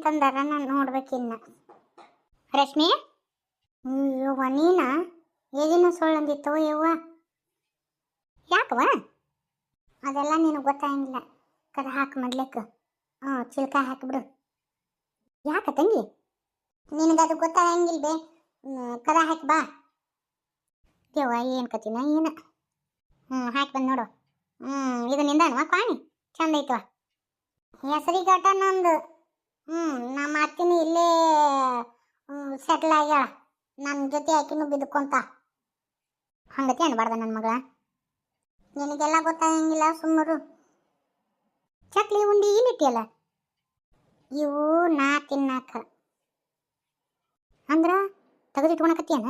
ಏನೇನು ತಂದಾರ ನಾನು ನೋಡ್ಬೇಕಿನ್ನ. ರಶ್ಮಿ? ಯವ್ವ ನೀನ? ಏದಿನ ಸುಳ್ಳಂದಿತ್ತು ಯವ್ವ? ಯಾಕವ ಅದೆಲ್ಲ ನಿನಗೆ ಗೊತ್ತಾಗಿಲ್ಲ. ಕದ ಹಾಕಿ ಮಾಡ್ಲಿಕ್ಕ ಹ್ಞೂ, ಚಿಲ್ಕ ಹಾಕಿಬಿಡು ಯಾಕ ತಂಗಿ? ನಿನಗದು ಗೊತ್ತಾಗಂಗಿಲ್ಲ ಬೇ ಕದ ಹಾಕಿ ಬಾ. ಯವ್ವ, ಏನು ಕತಿನ, ಏನ? ಹ್ಞೂ, ಹಾಕಿ ಬಂದು ನೋಡು. ಹ್ಞೂ, ಇದು ನಿಂದನವ, ಪಾಣಿ? ಚಂದ ಐತವ? ಹೆಸರಿಗಟ ನಂದು ಹ್ಞೂ ನಮ್ಮ ಅತ್ತಿನ ಇಲ್ಲೇ ಸೆಟ್ಲ್ ಆಗ್ಯಾಳ. ನನ್ನ ಜೊತೆ ಆಕಿನೂ ಬಿದ್ಕೊಂತ. ಹಂಗತಿ ಅನ್ಬಾರ್ದ ನನ್ನ ಮಗಳ. ನಿನಗೆಲ್ಲ ಗೊತ್ತಾಗಂಗಿಲ್ಲ ಸುಮ್ಮರು ಚಕ್ಲಿ, ಉಂಡಿ ಏನಿಟ್ಟಿಯಲ್ಲ ಇವು ನಾ ತಿನ್ನಾಕ. ಅಂದ್ರ ತೆಗೆದಿಟ್ಕೊಳಕತ್ತೀಯನ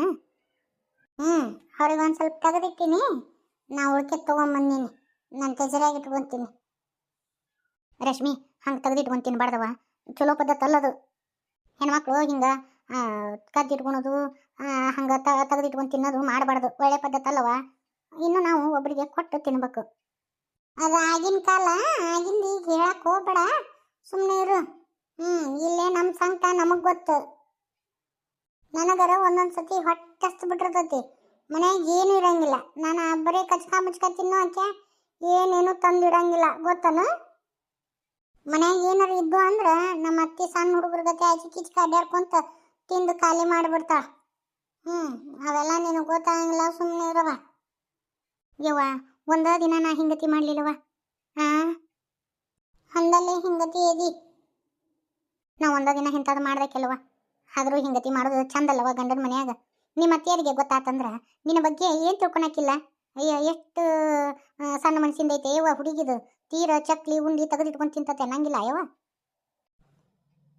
ಹ್ಞೂ ಅವ್ರಿಗೆ ಒಂದು ಸ್ವಲ್ಪ ತೆಗೆದಿಟ್ಟಿನಿ ನಾ ಉಳ್ಕೆ ತೊಗೊಂಬಂದೀನಿ. ನನ್ನ ತೆಜರಾಗಿ ಇಟ್ಕೊಂತೀನಿ. ರಶ್ಮಿ, ಹಂಗೆ ತೆಗೆದಿಟ್ಕೊಂತೀನಿ ಬಾರ್ದವ ಚಲೋ ಪದ್ಧತಿ ಅಲ್ಲದು. ಹೆಣ್ಮಕ್ಳು ಹಿಂಗೆ ಕದ್ದಿಟ್ಕೊಳೋದು ಹಂಗೆ ತೆಗೆದಿಟ್ಕೊಂಡು ತಿನ್ನೋದು ಮಾಡಬಾರ್ದು. ಒಳ್ಳೆ ಪದ್ಧತಿ ಅಲ್ಲವ. ಇನ್ನು ನಾವು ಒಬ್ಬರಿಗೆ ಕೊಟ್ಟು ತಿನ್ಬೇಕು. ಅದು ಆಗಿನ ಕಾಲ, ಆಗಿಂದ ಈಗ ಹೇಳಕ್ ಹೋಗ್ಬೇಡ. ಸುಮ್ಮನೆ ಇರು. ಹ್ಞೂ ಇಲ್ಲೇ ನಮ್ಮ ಸಂಕಟ ನಮಗೆ ಗೊತ್ತು. ನನಗರ ಒಂದೊಂದು ಸತಿ ಹೊಟ್ಟೆ ಹಸ್ತು ಬಿಟ್ಟಿರ್ತೈತಿ. ಮನೆಯಾಗ ಏನು ಇರಂಗಿಲ್ಲ. ನಾನು ಬರೀ ಕಚ್ಕಾ ಮುಚ್ಕಾ ತಿನ್ನೋ ಆಕೆ ಏನೇನು ತಂದಿರಂಗಿಲ್ಲ ಗೊತ್ತನು? ಮನ್ಯಾಗ ಏನಾರ ಇದ್ದು ಅಂದ್ರ ನಮ್ಮ ಅತ್ತಿ ಸಣ್ಣ ಹುಡುಗರ ಗತೆ ಆಚೆ ಕಿಚ್ಕ ಅಡ್ಯಾಡ್ಕೊಂತ ತಿಂದು ಖಾಲಿ ಮಾಡಿಬಿಡ್ತಾಳ. ಹ್ಞೂ ಅವೆಲ್ಲ ನಿನಗೆ ಗೊತ್ತಾಗಂಗಿಲ್ಲ ಸುಮ್ಮನೆ ಇರವ ಯವ್ವ, ಒಂದ ದಿನ ನಾ ಹಿಂಗತಿ ಮಾಡ್ಲಿಲ್ಲವ ಆ? ಅಂದಲ್ಲೇ ಹಿಂಗತಿ ಎದಿ. ನಾ ಒಂದ ದಿನ ಇಂಥದ್ದು ಮಾಡ್ಬೇಕಲ್ವ ಆದರೂ ಹಿಂಗತಿ ಮಾಡೋದು ಚಂದಲ್ಲವ ಗಂಡನ ಮನ್ಯಾಗ. ನಿಮ್ಮ ಅತ್ತಿಯರಿಗೆ ಗೊತ್ತಾತಂದ್ರ ನಿನ್ನ ಬಗ್ಗೆ ಏನು ತಿಳ್ಕೊಳಕ್ಕಿಲ್ಲ ಅಯ್ಯ, ಎಷ್ಟು ಸಣ್ಣ ಮನಸ್ಸಿಂದ ಐತೆ ಯವ್ವ, ಹುಡುಗಿದು. ತೀರ ಚಕ್ಲಿ, ಉಂಡಿ ತೆಗೆದಿಟ್ಕೊಂಡು ತಿಂತತೆ ಅನ್ನಂಗಿಲ್ಲ ಅಯ್ಯವ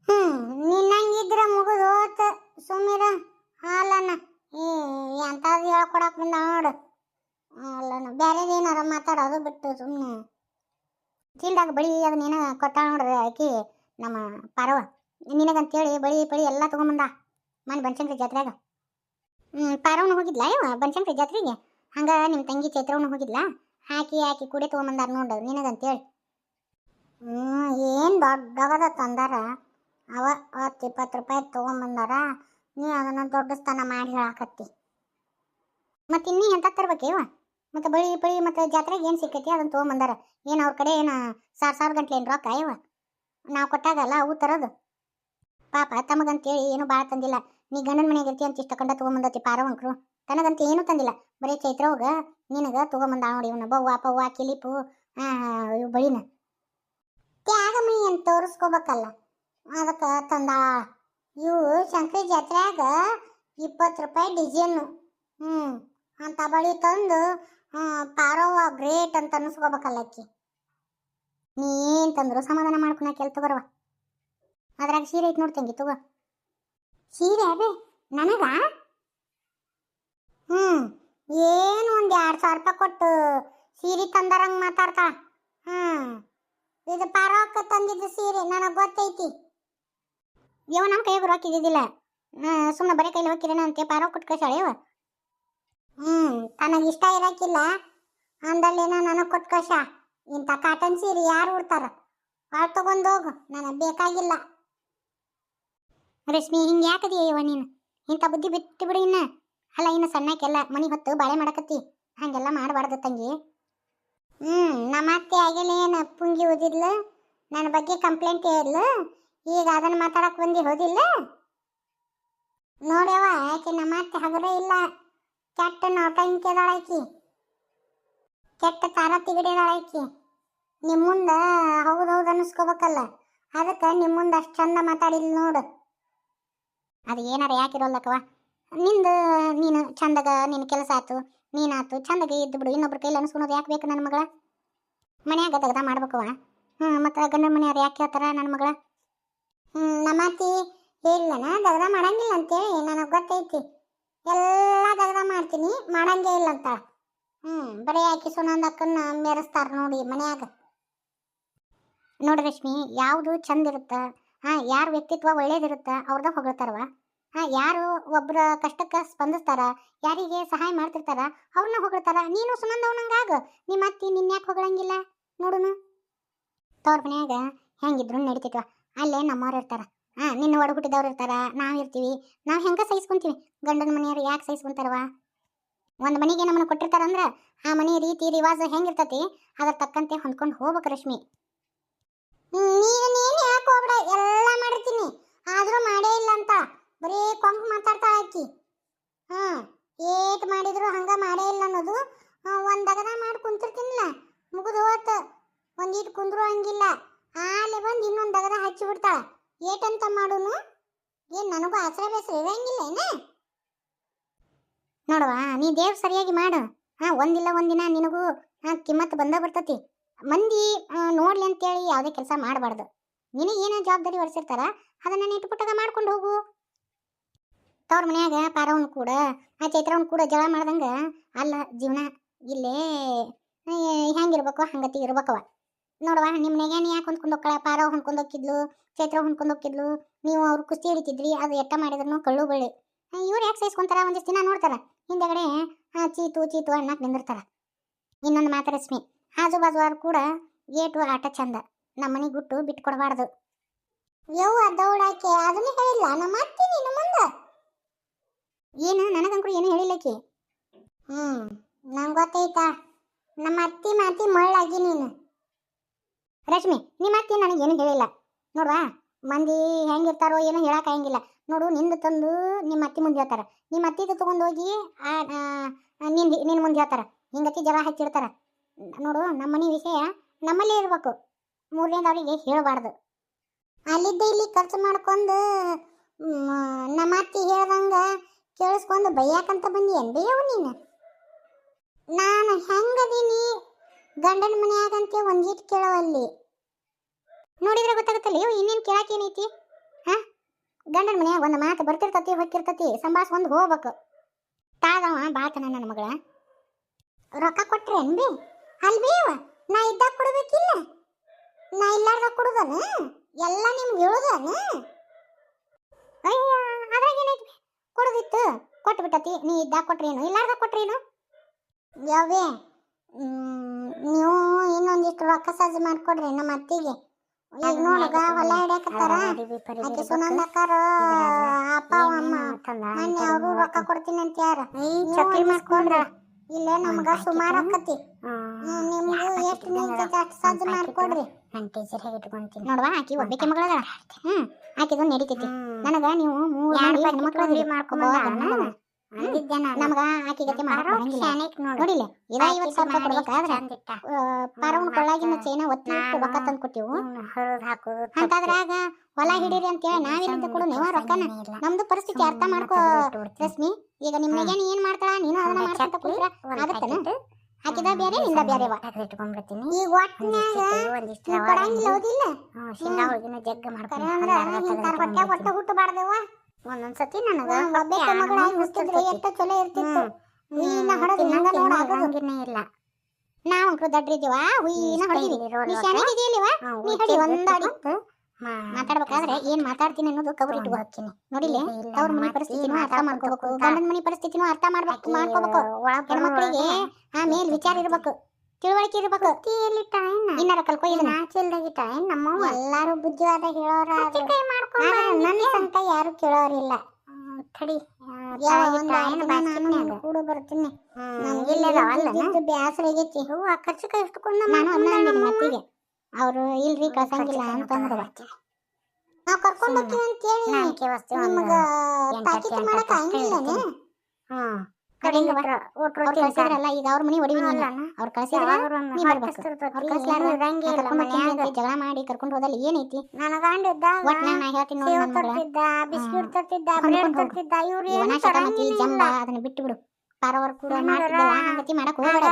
ಹ್ಮ್ ನಿನ್ನಂಗಿದ್ರ ಮುಗಿದು ಹೋತ ಸುಮ್ಮಿರ ಹಾಲನ್ನ. ಏ ಎಂಥದ್ದು ಹೇಳ್ಕೊಡಕ್ ಬಂದ ನೋಡು. ಅಲ್ಲನ ಬೇರೆದು ಏನಾರ ಮಾತಾಡೋದು ಬಿಟ್ಟು ಸುಮ್ಮನೆ ಚೀಲ್ದಾಗ ಬಳಿ ಅದನ್ನೇನ ಕೊಟ್ಟ ನೋಡ್ರಿ ಆಕಿ, ನಮ್ಮ ಪಾರವ. ನಿನಗಂತೇಳಿ ಬಳಿ ಬಳಿ ಎಲ್ಲ ತೊಗೊಂಬಂದ. ಮನೆ ಬನಶಂಕರಿ ಜಾತ್ರೆಗ ಹ್ಞೂ ಪಾರವನು ಹೋಗಿದ್ಲ ಇವ ಬನಶಂಕರಿ ಜಾತ್ರೆಗೆ? ಹಂಗ ನಿಮ್ಮ ತಂಗಿ ಚೈತ್ರವನು ಹೋಗಿದ್ಲ? ಹಾಕಿ ಹಾಕಿ ಕುಡಿ ತೊಗೊಂಬಂದಾರ ನೋಡು, ನಿನಗಂತೇಳಿ. ಹ್ಞೂ ಏನು ದೊಡ್ಡಗದ ತಂದಾರ? ಅವ ಹತ್ತು ಇಪ್ಪತ್ತು ರೂಪಾಯಿ ತೊಗೊಂಬಂದಾರ. ನೀ ಅದನ್ನ ದೊಡ್ಡ ಸ್ಥಾನ ಮಾಡಿ ಹೇಳಾಕತ್ತಿ. ಮತ್ತೆ ಇನ್ನೀ ಎಂತ ತರ್ಬೇಕೇವ ಮತ್ತೆ ಬಳಿ ಬಳಿ ಮತ್ತೆ ಜಾತ್ರೆಗೆ ಏನು ಸಿಕ್ಕೈತಿ ಅದನ್ನ ತೊಗೊಂಬಂದಾರ? ಏನು ಅವ್ರ ಕಡೆ ಏನು ಸಾವಿರ ಸಾವಿರ ಗಂಟ್ಲೆ ಏನು ರೊಕ್ಕ ಇವ? ನಾವು ಕೊಟ್ಟಾಗಲ್ಲ ಅವು ತರೋದು. ಪಾಪ ತಮಗಂತೇಳಿ ಏನು ಭಾಳ ತಂದಿಲ್ಲ. ನೀ ಗಂಡನ ಮನೆಗೆ ಇರ್ತಿ ಅಂತ ಇಷ್ಟ ಕಂಡ ತೊಗೊಂಬಂದತಿ ಪಾರವಂಕರು. ತನಗಂತ ಏನೂ ತಂದಿಲ್ಲ. ಬರೀ ಚೈತ್ರವಾಗ ನಿನಗೆ ತಗೊಂಬಂದ ನೋಡಿ ಇವನ. ಬವ್ವ, ಪವ್ವ, ಕಿಲಿಪು ಇವು ಬಳಿನ. ತ್ಯಾಗಮಿ ಅಂತ ತೋರಿಸ್ಕೋಬೇಕಲ್ಲ. ಅದಕ್ಕೆ ತಂದ ಇವು ಶಂಕರಿ ಜಾತ್ರೆಯಾಗ ಇಪ್ಪತ್ತು ರೂಪಾಯಿ ಡಿಸೈನು ಹ್ಞೂ ಅಂತ ಬಳಿ ತಂದು ಪಾರವ್ವ ಗ್ರೇಟ್ ಅಂತ ಅನ್ನಿಸ್ಕೋಬೇಕಲ್ಲ ಅಕ್ಕಿ. ನೀನು ತಂದ್ರು ಸಮಾಧಾನ ಮಾಡ್ಕೊಳಕ್ಕೆ ಕೆಲ್ ತಗೋರವ ಅದ್ರಾಗ ಸೀರೆ ಐತೆ ನೋಡಿ ತಂಗಿ, ತಗೋ. ಸೀರೆ ಅದೇ, ನನಗ? ಹ್ಞೂ ಏನು ಒಂದು ಎರಡು ಸಾವಿರ ರೂಪಾಯಿ ಕೊಟ್ಟು ಸೀರೆ ತಂದರಂಗೆ ಮಾತಾಡ್ತಾಳ? ಹ್ಞೂ ಇದು ಪಾರಕ್ಕ ತಂದಿದ್ದು ಸೀರೆ, ನನಗೆ ಗೊತ್ತೈತಿ. ಯಾವ ನಮ್ಮ ಕೈಯಾಗ ರೊಕ್ಕ ಸುಮ್ಮನೆ ಬರೀ ಕೈಲಿ ಹೋಗಿರೇನ ಅಂತ ಪಾರೋ ಕೊಟ್ಟು ಕಳ್ಸಾಳೆ ಇವ ಹ್ಞೂ ತನಗೆ ಇಷ್ಟ ಇರಕ್ಕಿಲ್ಲ ಅಂದಲ್ಲೇನ ನನಗೆ ಕೊಟ್ಟು ಇಂಥ ಕಾಟನ್ ಸೀರೆ ಯಾರು ಉಡ್ತಾರ? ಅವ್ರು ತಗೊಂಡು ಹೋಗು, ನನಗೆ ಬೇಕಾಗಿಲ್ಲ. ರಶ್ಮಿ, ಹಿಂಗೆ ಯಾಕದಿಯ ಇವ ನೀನು? ಇಂಥ ಬುದ್ಧಿ ಬಿಟ್ಟು ಬಿಡು ಇನ್ನ. ಅಲ್ಲ, ಇನ್ನು ಸಣ್ಣಕ್ಕೆಲ್ಲ ಮನಿ ಹೊತ್ತು ಬಾಳೆ ಮಾಡಕತ್ತಿ. ಹಂಗೆಲ್ಲ ಮಾಡಬಾರ್ದು ತಂಗಿ. ಹ್ಞೂ ನಮ್ಮ ಅತ್ತೆ ಆಗಲೇ ಏನು ಪುಂಗಿ ಓದಿದ್ಲು ನನ್ನ ಬಗ್ಗೆ ಕಂಪ್ಲೇಂಟ್ ಹೇಳಿದ್ಲು ಈಗ ಅದನ್ನು ಮಾತಾಡಕ್ಕೆ ಬಂದು ಹೋದಿಲ್ಲ? ನೋಡ್ಯವ ಆಕೆ ನಮ್ಮ ಅತ್ತೆ ಹಗರೇ ಇಲ್ಲ. ಕೆಟ್ಟ ನೋಟಂಕಿದಾಳಾಕಿ ಕೆಟ್ಟ ತಾರ ತಿಗಡಿದಾಳಾಕಿ ನಿಮ್ಮ ಮುಂದೆ ಹೌದು ಹೌದು ಅನ್ನಿಸ್ಕೋಬೇಕಲ್ಲ. ಅದಕ್ಕೆ ನಿಮ್ಮ ಮುಂದೆ ಅಷ್ಟು ಚಂದ ಮಾತಾಡಿಲ್ಲ ನೋಡು. ಅದು ಏನಾರ ಯಾಕಿರೋಲ್ಲಕ್ಕವ ನಿಂದು, ನೀನು ಚಂದಗ ನಿನ್ನ ಕೆಲಸ ಆಯ್ತು ನೀನಾತು ಚಂದಗೆ ಇದ್ದು ಬಿಡು, ಇನ್ನೊಬ್ರ ಕೈಲಿ ಅನ್ಸ್ಕೊಳೋದು ಯಾಕೆ ಬೇಕು ನನ್ನ ಮಗಳ? ಮನ್ಯಾಗ ತೆಗ್ದ ಮಾಡ್ಬೇಕವ ಹ್ಞೂ ಮತ್ತು ಗಂಡ ಮನೆಯವ್ರು ಯಾಕೆ ಹೇಳ್ತಾರ ನನ್ನ ಮಗಳ? ಹ್ಞೂ ನಮ್ಮ ಅತ್ತಿ ಇಲ್ಲನ ದಗದ ಮಾಡಂಗಿಲ್ಲ ಅಂತೇಳಿ, ನನಗೆ ಗೊತ್ತೈತಿ. ಎಲ್ಲ ದಗದ ಮಾಡ್ತೀನಿ, ಮಾಡಂಗೇ ಇಲ್ಲ ಅಂತ ಹ್ಞೂ ಬರೀ ಆಕಿ ಸುನಂದಕ್ಕನ್ನ ಮೆರೆಸ್ತಾರ ನೋಡಿ ಮನ್ಯಾಗ. ನೋಡಿ ರಶ್ಮಿ, ಯಾವುದು ಚಂದ ಹಾಂ, ಯಾರ ವ್ಯಕ್ತಿತ್ವ ಒಳ್ಳೇದಿರುತ್ತ ಅವ್ರದ್ದ ಹೊಗಳ್ತಾರವ ಹಾಂ, ಯಾರು ಒಬ್ಬರ ಕಷ್ಟಕ್ಕೆ ಸ್ಪಂದಿಸ್ತಾರ, ಯಾರಿಗೆ ಸಹಾಯ ಮಾಡ್ತಿರ್ತಾರ, ಅವ್ರನ್ನ ಹೊಗಳ್ತಾರ. ನೀನು ಸುನಂದವನಂಗಾಗ ನಿಮ್ಮ ಅತ್ತಿ ನಿನ್ಯಾಕೆ ಹೊಗಳಂಗಿಲ್ಲ? ನೋಡುನು. ತವ್ರ ಮನ್ಯಾಗ ಹೆಂಗಿದ್ರು ನಡೀತೈತ್ವ. ಅಲ್ಲೇ ನಮ್ಮವ್ರು ಇರ್ತಾರ. ಹಾ, ನಿನ್ನ ಒಡ ಹುಟ್ಟಿದವ್ರು ಇರ್ತಾರ. ನಾವು ಇರ್ತೀವಿ. ನಾವು ಹೆಂಗ ಸಹಿಸ್ಕೊಂತೀವಿ? ಗಂಡನ ಮನೆಯವ್ರು ಯಾಕೆ ಸಹಿಸ್ಕೊಂತಾರವ ಒಂದು ಮನೆಗೆ ನಮ್ಮನ್ನ ಕೊಟ್ಟಿರ್ತಾರಂದ್ರ ಆ ಮನೆ ರೀತಿ, ರಿವಾಜ ಹೆಂಗಿರ್ತತಿ, ಅದ್ರ ತಕ್ಕಂತೆ ಹೊಂದ್ಕೊಂಡು ಹೋಗ್ಬೇಕು ರಶ್ಮಿ. ನೀನು ನೀನು ಯಾಕೆ ಹೋಗ್ಬೇಡ ಎಲ್ಲ ಮಾಡಿರ್ತೀನಿ ಆದ್ರೂ ಮಾಡೇ ಇಲ್ಲ ಅಂತ ಬರೀ ಕೊಂಕ್ ಮಾತಾಡ್ತಾಳ ಆಕಿ ಹಾ ಏಟ್ ಮಾಡಿದ್ರು ಹಂಗ ಮಾಡೇ ಇಲ್ಲ ಅನ್ನೋದು ಆ, ಒಂದ್ ಅಗದ ಮಾಡಿ ಕುಂತಿರ್ತೀನಿಲ್ಲ ಮುಗಿದು ಹೋತ ಒಂದೀಟ್ ಕುಂದ್ರು ಹಂಗಿಲ್ಲ ಆಲೆ ಬಂದು ಇನ್ನೊಂದ್ ಅಗದ ಹಚ್ಚಿ ಬಿಡ್ತಾಳ ಏಟಂತ ಮಾಡುನು ಏನ್ ನನಗೂ ಆಸರೆ ಬೇಸರ ಇರಂಗಿಲ್ಲ ಏನ? ನೋಡುವ, ನೀ ದೇವ್ ಸರಿಯಾಗಿ ಮಾಡು. ಹಾ, ಒಂದಿಲ್ಲ ಒಂದಿನ ನಿನಗೂ, ಹಾ, ಕಿಮ್ಮತ್ ಬಂದ ಬರ್ತತಿ. ಮಂದಿ ನೋಡ್ಲಿ ಅಂತೇಳಿ ಯಾವುದೇ ಕೆಲಸ ಮಾಡಬಾರ್ದು. ನಿನಗೆ ಏನೇ ಜವಾಬ್ದಾರಿ ಹೊರಿಸಿರ್ತಾರ? ಅದನ್ನ ನೀಟು ಪುಟ್ಟಗ ಮಾಡ್ಕೊಂಡು ಹೋಗು. ತವ್ರ ಮನ್ಯಾಗ ಪಾರವನ್ ಕೂಡ, ಆ ಚೈತ್ರವನ್ ಕೂಡ ಜಳ ಮಾಡ್ದಂಗೆ ಅಲ್ಲ, ಜೀವನ ಇಲ್ಲೇ ಹೆಂಗಿರ್ಬೇಕು ಹಂಗತಿ ಇರ್ಬೇಕವ ನೋಡವ ನಿಮ್ಮ ನೆಗೆನಿ ಯಾಕೆ ಹೊಂದ್ಕೊಂಡು ಹೋಗ್ಕಳ? ಪಾರವ್ ಹೊಂದ್ಕೊಂಡು ಹೋಗಿದ್ಲು ಚೈತ್ರ ಹೊಂದ್ಕೊಂಡು ಹೋಗಿದ್ಲು ನೀವು ಅವ್ರು ಕುಸ್ತಿ ಹಿಡಿತಿದ್ರಿ, ಅದು ಎಟ್ಟ ಮಾಡಿದ್ರು ಕಳ್ಳು ಬಳ್ಳಿ ಇವ್ರು ಯಾಕೆ ಸೇರಿಸ್ಕೊಂತಾರ ಒಂದಿಷ್ಟು ದಿನ ನೋಡ್ತಾರ. ಹಿಂದೆಗಡೆ ಚೀತು ಚೀತು ಅಣ್ಣ ನಿಂದಿರ್ತಾರ. ಇನ್ನೊಂದು ಮಾತು ರಶ್ಮಿ, ಆಜು ಬಾಜು ಅವ್ರು ಕೂಡ ಏಟು ಆಟ ಚಂದ. ನಮ್ಮನೆ ಗುಟ್ಟು ಬಿಟ್ಟು ಕೊಡಬಾರ್ದು ಯವ್ವ, ದೌಡಾಕೆ, ಅದನ್ನ ಹೇಳಿಲ್ಲ. ನಮ್ಮ ಅತ್ತಿ ನೀನು ಮುಂದೆ. ಏನು, ನನಗಂಕರು ಏನು ಹೇಳಿಲ್ಲಕಿ? ಹ್ಞೂ ನಂಗೆ ಗೊತ್ತೈತಾ. ನಮ್ಮ ಅತ್ತಿ ಮಾತಿ ಮಳ್ಳಾಗಿ ನೀನು. ರಶ್ಮಿ ನಿಮ್ಮ ಅತ್ತಿ ಏನು ಹೇಳಿಲ್ಲ. ನೋಡ್ವಾ, ಮಂದಿ ಹೆಂಗಿರ್ತಾರೋ ಏನೋ ಹೇಳಕ್ಕೆ ಆಗಂಗಿಲ್ಲ. ನೋಡು, ನಿಂದು ತಂದು ನಿಮ್ಮ ಅತ್ತಿ ಮುಂದೆ ಹೇಳ್ತಾರ. ನಿಮ್ಮ ಅತ್ತಿದು ಆ ನಿನ್ ನಿನ್ನ ಮುಂದೆ ಹೇಳ್ತಾರ. ಹಿಂಗತ್ತಿ ಜಗಳ ಹಚ್ಚಿಡ್ತಾರೆ. ನೋಡು, ನಮ್ಮನೆ ವಿಷಯ ನಮ್ಮಲ್ಲೇ ಇರ್ಬೇಕು. ಮೂರನೇದವರಿಗೆ ಹೇಳಬಾರ್ದು. ಅಲ್ಲಿದ್ದ ಇಲ್ಲಿ ಖರ್ಚು ಮಾಡ್ಕೊಂಡು ನಮ್ಮ ಅತ್ತಿ ಹೇಳ್ದಂಗೆ ಕೇಳಿಸ್ಕೊಂಡು ಬೈಯಾಕಂತ ಬಂದಿ ಏನ್ಬೇಯವು ನೀನು? ನಾನು ಹೆಂಗದೀನಿ? ಗಂಡನ ಮನೆಯಾಗಂತೆ ಒಂದಿಟ್ಟು ಕೇಳವಲ್ಲಿ ನೋಡಿದ್ರೆ ಗೊತ್ತಾಗುತ್ತಲ್ಲ ಇವು ಇನ್ನೇನು ಕೇಳಕ್ಕೆ ಏನೈತಿ? ಹಾಂ? ಗಂಡನ ಮನೆ ಒಂದು ಮಾತು ಬರ್ತಿರ್ತತಿ ಹೊಕ್ಕಿರ್ತತಿ ಸಂಭಾಸ್ಕೊಂಡು ಹೋಗ್ಬೇಕು. ತಾದವ ಬಾತನ ನನ್ನ ಮಗಳ. ರೊಕ್ಕ ಕೊಟ್ರೆ ಅನ್ಬಿ ಅಲ್ಬಿ ಇವ? ನಾ ಇದ್ದಾಗ ಕೊಡ್ಬೇಕಿಲ್ಲ. ನಾ ಇಲ್ಲಾರ್ದಾಗ ಕೊಡುದನ? ಎಲ್ಲ ನಿಮ್ಗೆ ಹೇಳುದನ? ಅಯ್ಯ, ಅದ್ರಾಗ ಏನೈತಿ? ಕೊಡುದಿತ್ತು. ಕೊಟ್ಟು ಬಿಟ್ಟತಿ ನೀ ಇದ್ದಾಗ ಕೊಟ್ರೇನು ಇಲ್ಲಾರ್ದಾಗ ಕೊಟ್ರೇನು ಯಾವೇ ನೀವು ಇನ್ನೊಂದಿಷ್ಟು ರೊಕ್ಕ ಸಜ್ಜು ಮಾಡ್ಕೊಡ್ರಿ ನಮ್ಮ ಅತ್ತಿಗೆ. ಈಗ ನೋಡಗ ಹೊಲ ಹಿಡ್ಯಾಕತ್ತಾರ ಆಕೆ ಸುನಂದಕ್ಕಾರ ಅಪ್ಪ ಅಮ್ಮ. ಮೊನ್ನೆ ಅವರು ರೊಕ್ಕ ಕೊಡ್ತೀನಿ ಅಂತ ಯಾರ ಚಕ್ಲಿ ಮಾಡ್ಕೊಂಡ್ರ ಇಲ್ಲೇ ನಮ್ಗ ಸುಮಾರು ಆಕತಿ. ನಿಮ್ಗೂ ಎಷ್ಟು ನಿಂತೈತಿ ಅಷ್ಟು ಸಜ್ಜು ಮಾಡ್ಕೊಡ್ರಿ. ನನ್ನ ಟೀಚರ್ ಹೇಗೆ ಇಟ್ಕೊಂತೀನಿ. ನೋಡ್ವಾ ಆಕಿ ಒಬ್ಬಕ್ಕೆ ಮಗಳದ ಹ್ಮ್ ಆಕಿದು ನಡೀತೈತಿ. ನನಗ ನೀವು ಮೂರು ಹೆಣ್ಮಕ್ಳು ಮಕ್ಳು ನಮಗ ಆಕಿ ಗತಿ ಮಾಡಕ್ ಬರಂಗಿಲ್ಲ. ಶಾಣಿಕ್ ನೋಡು. ನೋಡಿಲ್ಲ ಇದ ಐವತ್ತು ಸಾವಿರ ರೂಪಾಯಿ ಕೊಡ್ಬೇಕಾದ್ರೆ ಚಂದಿಟ್ಟ. ಕೊಳ್ಳಾಗಿನ ಚೈನ ಒತ್ತಿ ರೊಕ್ಕ ತಂದು ಕೊಟ್ಟಿವು ಹಾಕೋದು ಅಂತದ್ರಾಗ ಹೊಲ ಹಿಡೀರಿ ಅಂತೇಳಿ ನಾವೆಲ್ಲಿಂದ ಕೊಡು ನೀವು ರೊಕ್ಕನ. ನಮ್ದು ಪರಿಸ್ಥಿತಿ ಅರ್ಥ ಮಾಡ್ಕೋ ರಶ್ಮಿ. ಈಗ ನಿಮ್ಗೆ ನೀ ಏನ್ ಮಾಡ್ತಾಳ ನೀನು ಅದನ್ನ ಮಾಡ್ಕೊಂತ ಕುಂತ್ರ ಆಗತ್ತನ? ಆಕಿದ ಬೇರೆ ನಿಂದ ಬೇರೆವ? ಇಟ್ಕೊಂಡ್ಬಿಡ್ತೀನಿ. ಈಗ ಒಟ್ನ್ಯಾಗ ಒಂದಿಷ್ಟು ಕೊಡಂಗಿಲ್ಲ ಹೌದಿಲ್ಲ? ಶೇಂಗಾ ಹೋಳಿಗೆನ ಜಗ್ಗ ಹೊಟ್ಟೆ ಹೊಟ್ಟೆ ಹುಟ್ಟಬಾರ್ದವ ಒಂದೊಂದ್ಸತಿ ನನಗೆ ಒಬ್ಬಕ್ಕೆ ಮಗಳಾಗಿ ಹುಟ್ಟಿದ್ರೆ ಎಷ್ಟು ಚಲೋ ಇರ್ತಿತ್ತು. ಹುಯಿನ ಹೊಡೆದು ಹಿಂಗ ನೋಡ ಇಲ್ಲ. ನಾವ್ ಅಂಕ್ರು ದಡ್ರಿದೀವ ಹುಯಿನ ಹೊಡಿವಿ ನೀ ಶಾಣಿಗಿದೀಯಲ್ಲಿವ ನೀ ಹಿಡಿ ಒಂದ್ ಅಡಿ. ಮಾತಾಡ್ಬೇಕಾದ್ರೆ ಏನ್ ಮಾತಾಡ್ತೀನಿ ಅನ್ನೋದು ಕವರ್ ಇಟ್ಟು ಹೋಗ್ತೀನಿ. ನೋಡಿಲ್ಲ? ಅವ್ರ ಮನೆ ಪರಿಸ್ಥಿತಿನೂ ಅರ್ಥ ಮಾಡ್ಕೋಬೇಕು ಗಂಡನ ಮನೆ ಪರಿಸ್ಥಿತಿನೂ ಅರ್ಥ ಮಾಡ್ಬೇಕು ಮಾಡ್ಕೋಬೇಕು. ಹೆಣ್ಮಕ್ಳಿಗೆ ಮೇಲ್ ವಿಚಾರ ಇರ್ಬೇಕು. ತಿಳುವಳಿಕೆ ಇರ್ಬೇಕು. ಇನ್ನಾರ ಕಲ್ಕೊ ಇದನ್ನ. ನಾಚಿಲ್ದಾಗಿಟ್ಟ ಟೈಮ್ ನಮ್ಮವ್ವ ಎಲ್ಲಾರು ಬುದ್ಧಿವಾದ ಹೇಳೋರ ಕೈ ಮಾಡ್ಕೊಂಡು ನನ್ನ ಸಂತ ಯಾರು ಕೇಳೋರಿಲ್ಲ ತಡಿ. ಕೂಡ ಬರ್ತೀನಿ. ನನಗೆ ಬ್ಯಾಸರ ಆಗೈತಿ. ಆ ಖರ್ಚು ಇಷ್ಟಕೊಂಡ ನಾನು ಮತ್ತಿಗೆ. ಅವ್ರು ಇಲ್ರಿ ಕಳ್ಸಂಗಿಲ್ಲ ಅಂತಂದ್ರ ನಾವ್ ಕರ್ಕೊಂಡ್ ಹೋಗ್ತೀವಿ ಅಂತ ವಸ್ತು ನಿಮ್ಗ ತಾಕೀತು ಮಾಡಕ್ ಹಂಗಿಲ್ಲನೆ? ಹ್ಮ್. ಅವ್ರ್ ಕಳ್ಸಿದ್ರಲ್ಲ ಈಗ ಅವ್ರ ಮನಿ ಹೊಡಿವಿ ನೀನು. ಅವ್ರ ಕಳ್ಸಿದ್ರ ನೀ ಬರ್ಬೇಕು. ಅವ್ರ ಕಳ್ಸ್ಲಾರ್ದ ನಾ ಅಂತ ಜಗಳ ಮಾಡಿ ಕರ್ಕೊಂಡ್ ಹೋದಲ್ಲಿ ಏನೈತಿ? ನನ್ನ ಗಂಡ ಇದ್ದಾಗ ಒಟ್ನಾಗ ನಾ ಹೇಳ್ತೀನಿ ನೋಡಿ ನನ್ನ ಮಗಳ. ಬಿಸ್ಕಿಟ್ ತರ್ತಿದ್ದ ಬ್ರೆಡ್ ತರ್ತಿದ್ದ ಇವ್ರು ಇವನ ಏನು ತರಂಗಿಲ್ಲ ಅದನ್ನ ಬಿಟ್ಟು ಬಿಡು ಪಾರವರ್ ಕೂಡ ಮಾಡ್ತಿದ್ದಲ್ಲ ಹಂಗತಿ ಮಾಡಕ್ ಹೋಗ್ಬೇಡ